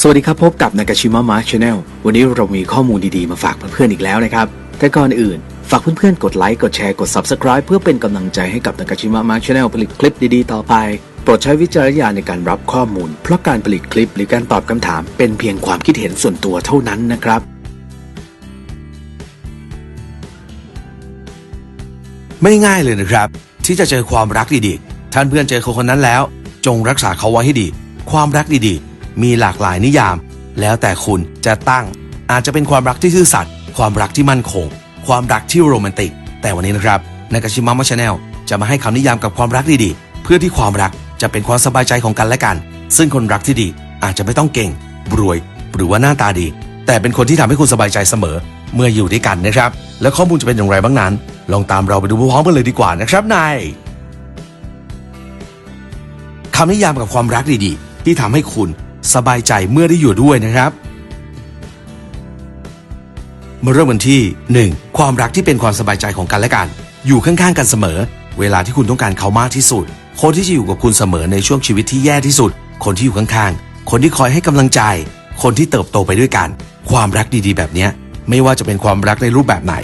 สวัสดีครับ พบกับนากาชิมะมาร์ชแนลวันนี้เรามีข้อมูลดีๆ มาฝากเพื่อนๆอีกแล้วนะครับ แต่ก่อนอื่น ฝากเพื่อนๆ กดไลค์ กดแชร์ กด Subscribe เพื่อเป็นกำลังใจให้กับนากาชิมะมาร์ชแนลผลิตคลิปดีๆ ต่อไป โปรดใช้วิจารณญาณในการรับข้อมูล เพราะการผลิตคลิปหรือการตอบคำถาม เป็นเพียงความคิดเห็นส่วนตัวเท่านั้นนะครับ ไม่ง่ายเลยนะครับ ที่จะเจอความรักดีๆ ท่านเพื่อนเจอคนคนนั้นแล้ว จงรักษาเขาไว้ให้ดี ความรักดีๆ มีหลากหลายนิยาม แล้วแต่คุณจะตั้ง อาจจะเป็นความรักที่ซื่อสัตย์ความรักที่มั่นคง ความรักที่โรแมนติก แต่วันนี้นะครับนากาชิมะมาชาแนลจะมาให้คำนิยามกับความรักดีๆ เพื่อที่ความรักจะเป็นความสบายใจของกันและกัน ซึ่งคนรักที่ดีอาจจะไม่ต้องเก่งรวย หรือว่าหน้าตาดี แต่เป็นคนที่ทำให้คุณสบายใจเสมอ เมื่ออยู่ด้วยกันนะครับ แล้วข้อมูลจะเป็นอย่างไรบ้างนั้น ลองตามเราไปดูพร้อมกันเลยดีกว่านะครับนายคำนิยามกับความรักดีๆ ที่ทำให้คุณ สบายใจเมื่อได้อยู่ด้วยนะครับ มาเริ่มกันที่ 1. ความรักที่เป็นความสบายใจของกันและกัน อยู่ข้างๆกันเสมอ เวลาที่คุณต้องการเขามากที่สุด คนที่จะอยู่กับคุณเสมอในช่วงชีวิตที่แย่ที่สุด คนที่อยู่ข้างๆ คนที่คอยให้กำลังใจ คนที่เติบโตไปด้วยกัน ความรักดีๆ แบบนี้ไม่ว่าจะเป็นความรักในรูปแบบไหน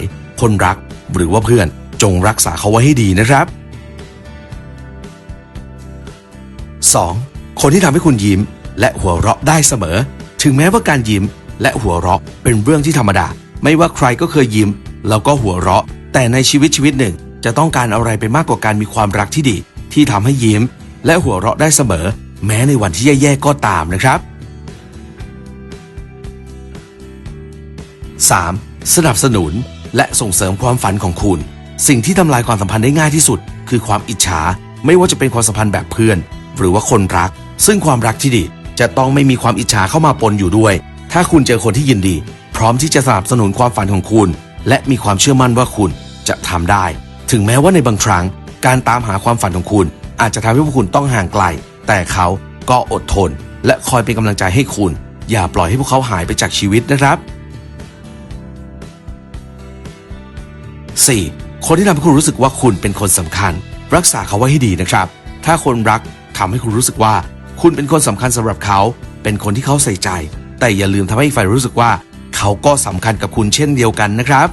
คนรักหรือว่าเพื่อนจงรักษาเขาไว้ให้ดีนะครับ 2. คนที่ทำให้คุณยิ้ม และหัวเราะได้เสมอ ถึงแม้ว่าการยิ้มและหัวเราะเป็นเรื่องที่ธรรมดา ไม่ว่าใครก็เคยยิ้ม แล้วก็หัวเราะ แต่ในชีวิตชีวิตหนึ่ง จะต้องการอะไรไปมากกว่าการมีความรักที่ดี ที่ทำให้ยิ้ม และหัวเราะได้เสมอ แม้ในวันที่แย่ๆก็ตามนะครับ 3. สนับสนุน และส่งเสริมความฝันของคุณ สิ่งที่ทำลายความสัมพันธ์ได้ง่ายที่สุด คือความอิจฉา ไม่ว่าจะเป็นความสัมพันธ์แบบเพื่อน หรือว่าคนรัก ซึ่งความรักที่ดี จะต้องไม่มีความอิจฉาเข้ามาปนอยู่ด้วย ถ้าคุณเจอคนที่ยินดี พร้อมที่จะสนับสนุนความฝันของคุณ และมีความเชื่อมั่นว่าคุณจะทำได้ ถึงแม้ว่าในบางครั้ง การตามหาความฝันของคุณ อาจจะทำให้พวกคุณต้องห่างไกล แต่เขาก็อดทน และคอยเป็นกำลังใจให้คุณ อย่าปล่อยให้พวกเขาหายไปจากชีวิตนะครับ 4. คนที่ทำให้คุณรู้สึกว่าคุณเป็นคนสำคัญ รักษาเขาไว้ให้ดีนะครับ ถ้าคนรักทำให้คุณรู้สึกว่า คุณเป็นคนสำคัญสำหรับเขา เป็นคนที่เขาใส่ใจ แต่อย่าลืมทำให้อีกฝ่ายรู้สึกว่า เขาก็สำคัญกับคุณเช่นเดียวกันนะครับ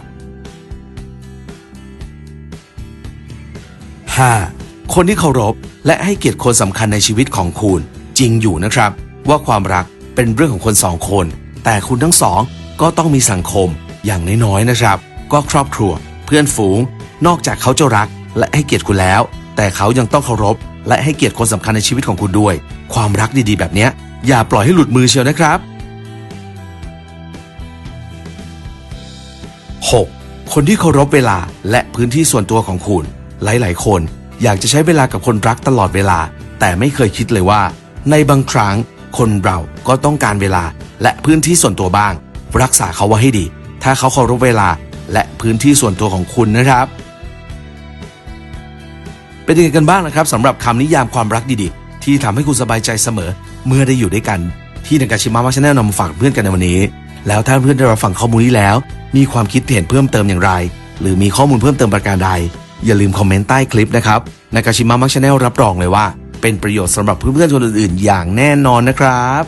5. คนที่เคารพและให้เกียรติคนสำคัญในชีวิตของคุณ จริงอยู่นะครับ ว่าความรักเป็นเรื่องของคนสองคน แต่คุณทั้งสองก็ต้องมีสังคมอย่างน้อยๆนะครับ ก็ครอบครัว เพื่อนฝูง นอกจากเขาจะรักและให้เกียรติคุณแล้ว แต่เขายังต้องเคารพและให้เกียรติคนสำคัญในชีวิตของคุณด้วย ความรักดีๆ แบบนี้อย่าปล่อยให้หลุดมือเชียวนะครับ 6. คนที่เคารพเวลาและพื้นที่ส่วนตัวของคุณ หลายๆ คนอยากจะใช้เวลากับคนรักตลอดเวลา แต่ไม่เคยคิดเลยว่า ในบางครั้งคนเราก็ต้องการเวลาและพื้นที่ส่วนตัวบ้าง รักษาเขาไว้ให้ดี ถ้าเขาเคารพเวลาและพื้นที่ส่วนตัวของคุณนะครับ เป็นยังไงกันบ้างนะครับสำหรับคำนิยามความรักดีๆ ที่ทำให้คุณสบายใจเสมอ เมื่อได้อยู่ด้วยกัน ที่นากาชิมะมาชาแนลนำมาฝากเพื่อนกันในวันนี้ แล้วถ้าเพื่อนได้รับฟังข้อมูลนี้แล้ว มีความคิดเห็นเพิ่มเติมอย่างไร หรือมีข้อมูลเพิ่มเติมประการใด อย่าลืมคอมเมนต์ใต้คลิปนะครับนากาชิมะมักชาแนลรับรองเลยว่า เป็นประโยชน์สำหรับเพื่อนๆคนอื่นๆ อย่างแน่นอนนะครับ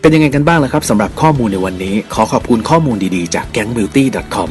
เป็นยังไงกันบ้างล่ะครับสำหรับข้อมูลในวันนี้ ขอขอบคุณข้อมูลดีๆ จาก gangbeauty.com